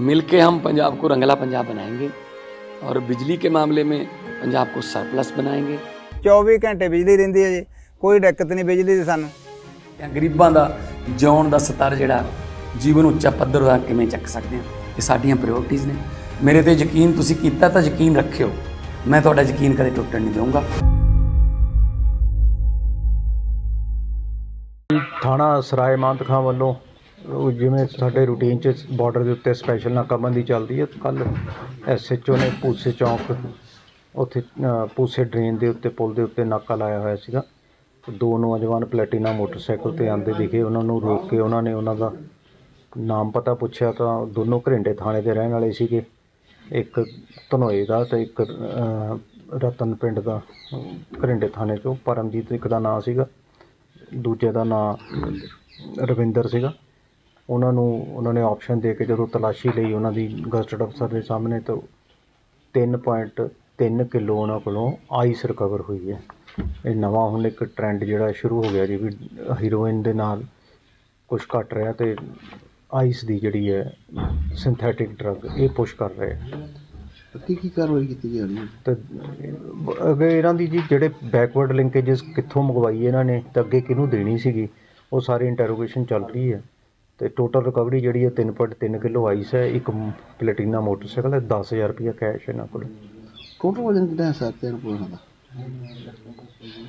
मिलके हम पंजाब को रंगला पंजाब बनाएंगे और बिजली के मामले में पंजाब को सरप्लस बनाएंगे 24 ਘੰਟੇ ਬਿਜਲੀ ਰਹਿੰਦੀ ਹੈ ਜੀ ਕੋਈ ਦਿੱਕਤ ਨਹੀਂ ਬਿਜਲੀ ਦੀ ਸਾਨੂੰ ਜਾਂ ਗਰੀਬਾਂ ਦਾ ਜਿਉਣ ਦਾ ਸਤਰ ਜਿਹੜਾ ਜੀਵਨ ਉੱਚਾ ਪੱਧਰ ਦਾ ਕਿਵੇਂ ਚੱਕ ਸਕਦੇ ਹਾਂ ਇਹ ਸਾਡੀਆਂ ਪ੍ਰਾਇੋਰਟੀਆਂ ਨੇ ਮੇਰੇ ਤੇ ਯਕੀਨ ਤੁਸੀਂ ਕੀਤਾ ਤਾਂ ਯਕੀਨ ਰੱਖਿਓ ਮੈਂ ਤੁਹਾਡਾ ਯਕੀਨ ਕਦੇ ਟੁੱਟਣ ਨਹੀਂ ਦਊਂਗਾ ਥਾਣਾ ਸਰਾਏ ਮਾਨਤ ਖਾਂ ਵੱਲੋਂ ਉਹ ਜਿਵੇਂ ਸਾਡੇ ਰੂਟੀਨ 'ਚ ਬਾਰਡਰ ਦੇ ਉੱਤੇ ਸਪੈਸ਼ਲ ਨਾਕਾਬੰਦੀ ਚੱਲਦੀ ਹੈ ਕੱਲ ਐਸਐਚਓ ਨੇ ਪੂਸੇ ਚੌਂਕ, ਉੱਥੇ ਪੂਸੇ ਡਰੇਨ ਦੇ ਉੱਤੇ, ਪੁਲ ਦੇ ਉੱਤੇ ਨਾਕਾ ਲਾਇਆ ਹੋਇਆ ਸੀਗਾ। ਦੋ ਨੌਜਵਾਨ ਪਲੈਟੀਨਾ ਮੋਟਰਸਾਈਕਲ ਤੇ ਆਂਦੇ ਦਿਖੇ, ਉਹਨਾਂ ਨੂੰ ਰੋਕ ਕੇ ਉਹਨਾਂ ਨੇ ਉਹਨਾਂ ਦਾ ਨਾਮ ਪਤਾ ਪੁੱਛਿਆ ਤਾਂ ਦੋਨੋਂ ਘਰਿੰਡੇ ਥਾਣੇ ਦੇ ਰਹਿਣ ਵਾਲੇ ਸੀਗੇ। ਇੱਕ ਧਨੋਏ ਦਾ ਤੇ ਇੱਕ ਰਤਨ ਪਿੰਡ ਦਾ, ਘਰਿੰਡੇ ਥਾਣੇ ਚੋਂ। ਪਰਮਜੀਤ ਇੱਕ ਦਾ ਨਾਂ ਸੀਗਾ, ਦੂਜੇ ਦਾ ਨਾਂ ਰਵਿੰਦਰ ਸੀਗਾ। ਉਹਨਾਂ ਨੂੰ ਉਹਨਾਂ ਨੇ ਆਪਸ਼ਨ ਦੇ ਕੇ ਜਦੋਂ ਤਲਾਸ਼ੀ ਲਈ ਉਹਨਾਂ ਦੀ ਗਸਟਡ ਅਫਸਰ ਦੇ ਸਾਹਮਣੇ ਤਾਂ 3.3 ਕਿਲੋ ਉਹਨਾਂ ਕੋਲੋਂ ਆਈਸ ਰਿਕਵਰ ਹੋਈ ਹੈ। ਇਹ ਨਵਾਂ ਹੁਣ ਇੱਕ ਟ੍ਰੈਂਡ ਜਿਹੜਾ ਸ਼ੁਰੂ ਹੋ ਗਿਆ ਜੀ ਵੀ ਹੀਰੋਇਨ ਦੇ ਨਾਲ ਕੁਝ ਘਟ ਰਿਹਾ ਤੇ ਆਈਸ ਦੀ ਜਿਹੜੀ ਹੈ ਸਿੰਥੈਟਿਕ ਡਰੱਗ ਇਹ ਪੁਸ਼ ਕਰ ਰਹੇ ਹੈ। ਕੀ ਕੀ ਕਾਰਵਾਈ ਕੀਤੀ ਜਾ ਰਹੀ ਹੈ? ਤੇ ਅਗੇ ਇਹਨਾਂ ਦੀ ਜੀ ਜਿਹੜੇ ਬੈਕਵਰਡ ਲਿੰਕੇजेस ਕਿੱਥੋਂ ਮੰਗਵਾਈ ਇਹਨਾਂ ਨੇ ਤੇ ਅੱਗੇ ਕਿਹਨੂੰ ਦੇਣੀ ਸੀਗੀ ਉਹ ਸਾਰੀ ਇੰਟਰੋਗੇਸ਼ਨ ਚੱਲ ਰਹੀ ਹੈ। ਤੇ ਟੋਟਲ ਰਿਕਵਰੀ ਜਿਹੜੀ ਹੈ 3.3 ਕਿਲੋ ਆਈਸ ਹੈ ਇੱਕ ਪਲੈਟੀਨਾ ਮੋਟਰਸਾਈਕਲ ਹੈ 10000 ਰੁਪਇਆ ਕੈਸ਼ ਇਹਨਾਂ ਕੋਲ। ਟੋਟਲ ਵਜਨ ਕਿੰਨਾ ਹੈ ਸਰ ਤੇਰੇ ਕੋਲ ਦਾ?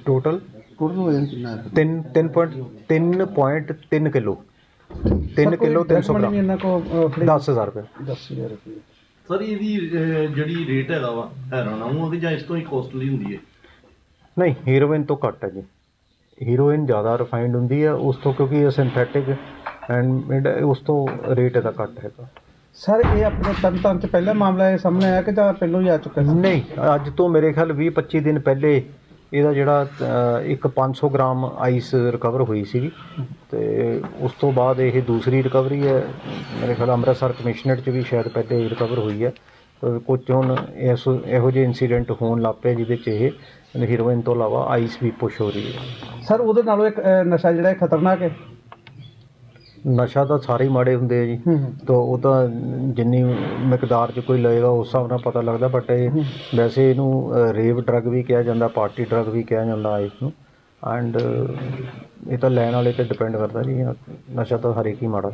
ਟੋਟਲ ਟੋਟਲ ਵਜਨ ਕਿੰਨਾ ਹੈ? 3 3.3 ਕਿਲੋ। 3 kilo 300 gram. ਇਹਨਾਂ ਕੋ 10000 ਰੁਪਏ 10000 ਰੁਪਏ ਸਰ ਇਹਦੀ ਅਹ, ਜਿਹੜੀ ਰੇਟ ਹੈਗਾ ਵਾ ਹੈਰੋਨ ਆ ਉਹ ਕਿ ਜਾਂ ਇਸ ਤੋਂ ਹੀ ਕੋਸਟਲੀ ਹੁੰਦੀ ਹੈ? ਨਹੀਂ ਹੀਰੋਇਨ ਤੋਂ ਘੱਟ ਹੈ ਜੀ। ਹੀਰੋਇਨ ਜ਼ਿਆਦਾ ਰਿਫਾਈਨਡ ਹੁੰਦੀ ਹੈ ਉਸ ਤੋਂ ਕਿਉਂਕਿ ਇਹ ਸਿੰਥੈਟਿਕ ਐਂਡ ਉਸ ਤੋਂ ਰੇਟ ਇਹਦਾ ਘੱਟ ਹੈਗਾ। ਸਰ ਇਹ ਆਪਣੇ ਤਨਤਨ ਚ ਪਹਿਲਾ ਮਾਮਲਾ ਇਹ ਸਾਹਮਣੇ ਆਇਆ ਕਿ ਜਾਂ ਪਹਿਲਾਂ ਹੀ ਆ ਚੁੱਕਾ ਸੀ? ਨਹੀਂ ਅੱਜ ਤੋਂ ਮੇਰੇ ਖਿਆਲ 20 25 ਦਿਨ ਪਹਿਲੇ ਇਹਦਾ ਜਿਹੜਾ ਅ, ਇੱਕ 500 ਗ੍ਰਾਮ ਆਈਸ ਰਿਕਵਰ ਹੋਈ ਸੀਗੀ ਤੇ ਉਸ ਤੋਂ ਬਾਅਦ ਇਹ ਦੂਸਰੀ ਰਿਕਵਰੀ ਹੈ। ਮੇਰੇ ਖਿਆਲ ਅੰਮ੍ਰਿਤਸਰ ਕਮਿਸ਼ਨਰੇਟ ਚ ਵੀ ਸ਼ਾਇਦ ਪਹਿਲੇ ਰਿਕਵਰ ਹੋਈ ਹੈ। ਤੇ ਕੁਝ ਹੁਣ ਇਸ ਇਹੋ ਜਿਹੇ ਇਨਸੀਡੈਂਟ ਹੋਣ ਲੱਗ ਪਏ ਜਿਹਦੇ ਚ ਇਹ ਹੀਰੋਇਨ ਤੋਂ ਇਲਾਵਾ ਆਈਸ ਵੀ ਪੁਸ਼ ਹੋ ਰਹੀ ਹੈ। ਸਰ ਉਹਦੇ ਨਾਲੋਂ ਇੱਕ ਅਹ, ਨਸ਼ਾ ਜਿਹੜਾ ਇਹ ਖਤਰਨਾਕ ਹੈ? ਨਸ਼ਾ ਤਾਂ ਸਾਰੇ ਹੀ ਮਾੜੇ ਹੁੰਦੇ ਆ ਜੀ। ਹੂੰ ਹੂੰ। ਤਾਂ ਉਹ ਤਾਂ ਜਿੰਨੀ ਮਿਕਦਾਰ 'ਚ ਕੋਈ ਲਏਗਾ ਉਸ ਹਿਸਾਬ ਨਾਲ ਪਤਾ ਲੱਗਦਾ ਬਟ ਇਹ ਵੈਸੇ ਇਹਨੂੰ ਰੇਵ ਡਰੱਗ ਵੀ ਕਿਹਾ ਜਾਂਦਾ ਪਾਰਟੀ ਡਰੱਗ ਵੀ ਕਿਹਾ ਜਾਂਦਾ ਇਸ ਨੂੰ। ਐਂਡ ਇਹ ਤਾਂ ਲੈਣ ਵਾਲੇ ਤੇ ਡਿਪੈਂਡ ਕਰਦਾ ਜੀ ਨਸ਼ਾ ਤਾਂ ਹਰੇਕ ਹੀ ਮਾੜਾ।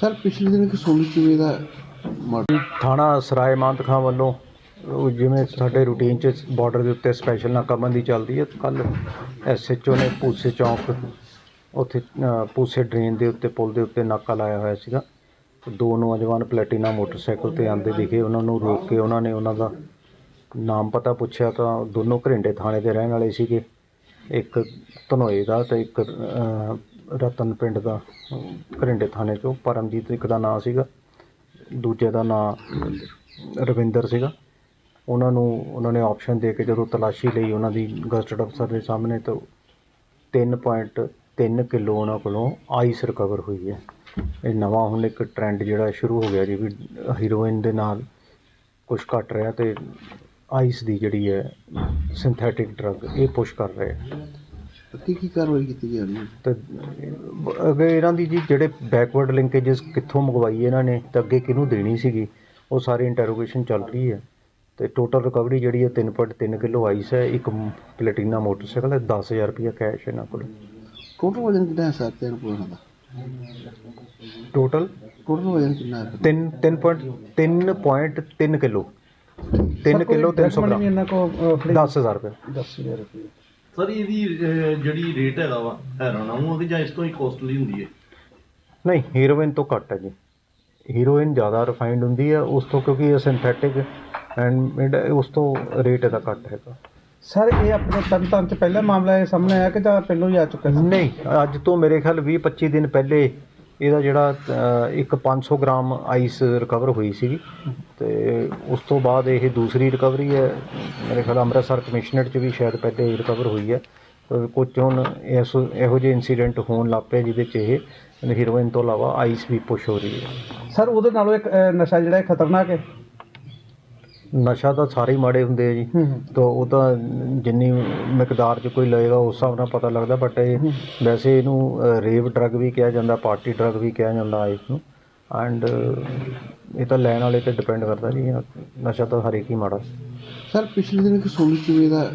ਸਰ ਪਿਛਲੇ ਦਿਨ ਇੱਕ ਸੋਨੀ ਚੂਵੇ ਦਾ ਮਰਡਰ ਥਾਣਾ ਸਰਾਏ ਮਾਨਤ ਖਾਂ ਵੱਲੋਂ ਉਹ ਜਿਵੇਂ ਸਾਡੇ ਰੂਟੀਨ 'ਚ ਬਾਰਡਰ ਦੇ ਉੱਤੇ ਸਪੈਸ਼ਲ ਨਾਕਾਬੰਦੀ ਚੱਲਦੀ ਹੈ ਕੱਲ ਐਸਐਚਓ ਨੇ ਪੂਸੇ ਚੌਂਕ ਉੱਥੇ ਪੂਸੇ ਡਰੇਨ ਦੇ ਉੱਤੇ, ਪੁਲ ਦੇ ਉੱਤੇ ਨਾਕਾ ਲਾਇਆ ਹੋਇਆ ਸੀਗਾ। ਦੋ ਨੌਜਵਾਨ ਪਲੈਟੀਨਾ ਮੋਟਰਸਾਈਕਲ ਤੇ ਆਉਂਦੇ ਦਿਖੇ। ਉਹਨਾਂ ਨੂੰ ਰੋਕ ਕੇ ਉਹਨਾਂ ਨੇ ਉਹਨਾਂ ਦਾ ਨਾਮ ਪਤਾ ਪੁੱਛਿਆ ਤਾਂ ਦੋਨੋਂ ਘਰਿੰਡੇ ਥਾਣੇ ਦੇ ਰਹਿਣ ਵਾਲੇ ਸੀਗੇ। ਇੱਕ ਧਨੋਏ ਦਾ ਅਤੇ ਇੱਕ ਰਤਨ ਪਿੰਡ ਦਾ ਘਰਿੰਡੇ ਥਾਣੇ ਚੋਂ। ਪਰਮਜੀਤ ਇੱਕ ਦਾ ਨਾਂ ਸੀਗਾ, ਦੂਜੇ ਦਾ ਨਾਂ ਰਵਿੰਦਰ ਸੀਗਾ। ਉਹਨਾਂ ਨੂੰ, ਉਹਨਾਂ ਨੇ ਆਪਸ਼ਨ ਦੇ ਕੇ ਜਦੋਂ ਤਲਾਸ਼ੀ ਲਈ ਉਹਨਾਂ ਦੀ ਗਸਟਡ ਅਫਸਰ ਦੇ ਸਾਹਮਣੇ ਤਾਂ 3.3 ਕਿਲੋ ਉਹਨਾਂ ਕੋਲੋਂ ਆਈਸ ਰਿਕਵਰ ਹੋਈ ਹੈ। ਇਹ ਨਵਾਂ ਹੁਣ ਇੱਕ ਟ੍ਰੈਂਡ ਜਿਹੜਾ ਸ਼ੁਰੂ ਹੋ ਗਿਆ ਜੀ ਵੀ ਹੀਰੋਇਨ ਦੇ ਨਾਲ ਕੁਝ ਘਟ ਰਿਹਾ ਤੇ ਆਈਸ ਦੀ ਜਿਹੜੀ ਹੈ ਸਿੰਥੈਟਿਕ ਡਰੱਗ ਇਹ ਪੁਸ਼ ਕਰ ਰਹੇ ਹੈ। ਕੀ ਕੀ ਕਾਰਵਾਈ ਕੀਤੀ ਜਾ ਰਹੀ ਹੈ? ਤੇ ਅਗੇ ਇਹਨਾਂ ਦੀ ਜੀ ਜਿਹੜੇ ਬੈਕਵਰਡ ਲਿੰਕੇजेस ਕਿੱਥੋਂ ਮੰਗਵਾਈ ਇਹਨਾਂ ਨੇ ਤੇ ਅੱਗੇ ਕਿਹਨੂੰ ਦੇਣੀ ਸੀਗੀ ਉਹ ਸਾਰੀ ਇੰਟਰੋਗੇਸ਼ਨ ਚੱਲ ਰਹੀ ਹੈ। ਤੇ ਟੋਟਲ ਰਿਕਵਰੀ ਜਿਹੜੀ ਹੈ 3.3 ਕਿਲੋ ਆਈਸ ਹੈ ਇੱਕ ਪਲੈਟੀਨਾ ਮੋਟਰਸਾਈਕਲ ਹੈ 10000 ਰੁਪਇਆ ਕੈਸ਼ ਇਹਨਾਂ ਕੋਲ। ਟੋਟਲ ਵਜਨ ਕਿੰਨਾ ਹੈ ਸਰ? ਤੇਰੇ ਕੋਲ ਦਾ। ਟੋਟਲ ਟੋਟਲ ਵਜਨ ਕਿੰਨਾ ਹੈ 3 3.3 ਕਿਲੋ। 3 kilo 300 gram. ਇਹਨਾਂ ਕੋ 10000 ਰੁਪਏ। 10000 ਰੁਪਏ। ਸਰ ਇਹਦੀ ਅਹ, ਜਿਹੜੀ ਰੇਟ ਹੈਗਾ ਵਾ ਹੈਰੋਨ ਆ ਉਹ ਕਿ ਜਾਂ ਇਸ ਤੋਂ ਹੀ ਕੋਸਟਲੀ ਹੁੰਦੀ ਹੈ? ਨਹੀਂ ਹੀਰੋਇਨ ਤੋਂ ਘੱਟ ਹੈ ਜੀ। ਹੀਰੋਇਨ ਜ਼ਿਆਦਾ ਰਿਫਾਈਨਡ ਹੁੰਦੀ ਹੈ ਉਸ ਤੋਂ ਕਿਉਂਕਿ ਇਹ ਸਿੰਥੈਟਿਕ ਐਂਡ ਉਸ ਤੋਂ ਰੇਟ ਇਹਦਾ ਘੱਟ ਹੈਗਾ। ਸਰ ਇਹ ਆਪਣੇ ਤਨਤਨ ਚ ਪਹਿਲਾ ਮਾਮਲਾ ਇਹ ਸਾਹਮਣੇ ਆਇਆ ਕਿ ਜਾਂ ਪਹਿਲਾਂ ਹੀ ਆ ਚੁੱਕਾ ਸੀ? ਨਹੀਂ ਅੱਜ ਤੋਂ ਮੇਰੇ ਖਿਆਲ 20 25 ਦਿਨ ਪਹਿਲੇ ਇਹਦਾ ਜਿਹੜਾ ਅ, ਇੱਕ 500 ਗ੍ਰਾਮ ਆਈਸ ਰਿਕਵਰ ਹੋਈ ਸੀਗੀ। ਤੇ ਉਸ ਤੋਂ ਬਾਅਦ ਇਹ ਦੂਸਰੀ ਰਿਕਵਰੀ ਹੈ। ਮੇਰੇ ਖਿਆਲ ਅੰਮ੍ਰਿਤਸਰ ਕਮਿਸ਼ਨਰੇਟ ਚ ਵੀ ਸ਼ਾਇਦ ਪਹਿਲੇ ਰਿਕਵਰ ਹੋਈ ਹੈ। ਤੇ ਕੁਝ ਹੁਣ ਇਸ ਇਹੋ ਜਿਹੇ ਇਨਸੀਡੈਂਟ ਹੋਣ ਲੱਗ ਪਏ ਜਿਹਦੇ ਚ ਇਹ ਹੀਰੋਇਨ ਤੋਂ ਇਲਾਵਾ ਆਈਸ ਵੀ ਪੁਸ਼ ਹੋ ਰਹੀ ਹੈ। ਸਰ ਉਹਦੇ ਨਾਲੋਂ ਇੱਕ ਅਹ, ਨਸ਼ਾ ਜਿਹੜਾ ਇਹ ਖਤਰਨਾਕ ਹੈ? ਨਸ਼ਾ ਤਾਂ ਸਾਰੇ ਹੀ ਮਾੜੇ ਹੁੰਦੇ ਆ ਜੀ। ਤਾਂ ਉਹ ਤਾਂ ਜਿੰਨੀ ਮਿਕਦਾਰ 'ਚ ਕੋਈ ਲਏਗਾ ਉਸ ਹਿਸਾਬ ਨਾਲ ਪਤਾ ਲੱਗਦਾ ਬਟ ਇਹ ਵੈਸੇ ਇਹਨੂੰ ਰੇਵ ਡਰੱਗ ਵੀ ਕਿਹਾ ਜਾਂਦਾ ਪਾਰਟੀ ਡਰੱਗ ਵੀ ਕਿਹਾ ਜਾਂਦਾ ਇਸ ਨੂੰ। ਐਂਡ ਇਹ ਤਾਂ ਲੈਣ ਵਾਲੇ ਤੇ ਡਿਪੈਂਡ ਕਰਦਾ ਜੀ। ਨਸ਼ਾ ਤਾਂ ਹਰੇਕ ਹੀ ਮਾੜਾ। ਸਰ ਪਿਛਲੇ ਦਿਨ ਇੱਕ ਸੋਨੀ ਚੂਵੇ ਦਾ